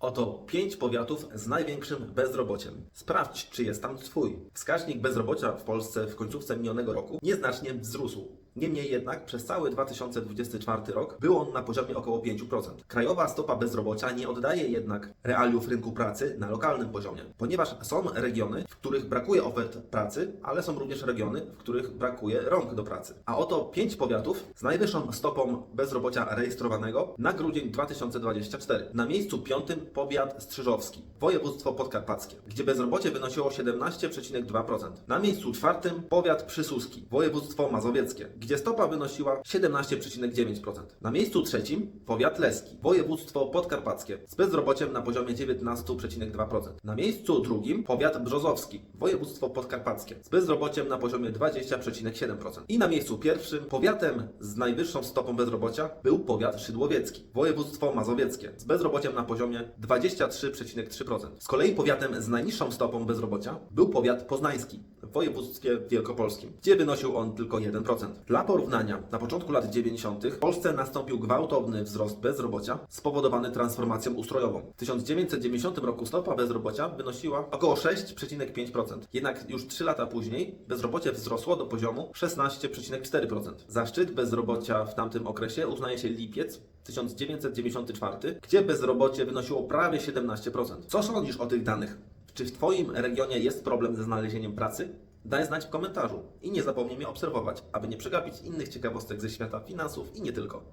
Oto pięć powiatów z największym bezrobociem. Sprawdź, czy jest tam Twój. Wskaźnik bezrobocia w Polsce w końcówce minionego roku nieznacznie wzrósł. Niemniej jednak przez cały 2024 rok był on na poziomie około 5%. Krajowa stopa bezrobocia nie oddaje jednak realiów rynku pracy na lokalnym poziomie, ponieważ są regiony, w których brakuje ofert pracy, ale są również regiony, w których brakuje rąk do pracy. A oto pięć powiatów z najwyższą stopą bezrobocia rejestrowanego na grudzień 2024. Na miejscu piątym powiat Strzyżowski, województwo podkarpackie, gdzie bezrobocie wynosiło 17,2%. Na miejscu czwartym powiat Przysuski, województwo mazowieckie, gdzie stopa wynosiła 17,9%. Na miejscu trzecim powiat Leski, województwo podkarpackie, z bezrobociem na poziomie 19,2%. Na miejscu drugim powiat Brzozowski, województwo podkarpackie, z bezrobociem na poziomie 20,7%. I na miejscu pierwszym powiatem z najwyższą stopą bezrobocia był powiat szydłowiecki, województwo mazowieckie, z bezrobociem na poziomie 23,3%. Z kolei powiatem z najniższą stopą bezrobocia był powiat poznański, województwie wielkopolskim, gdzie wynosił on tylko 1%. Dla porównania, na początku lat 90. w Polsce nastąpił gwałtowny wzrost bezrobocia spowodowany transformacją ustrojową. W 1990 roku stopa bezrobocia wynosiła około 6,5%. Jednak już 3 lata później bezrobocie wzrosło do poziomu 16,4%. Za szczyt bezrobocia w tamtym okresie uznaje się lipiec 1994, gdzie bezrobocie wynosiło prawie 17%. Co sądzisz o tych danych? Czy w Twoim regionie jest problem ze znalezieniem pracy? Daj znać w komentarzu i nie zapomnij mnie obserwować, aby nie przegapić innych ciekawostek ze świata finansów i nie tylko.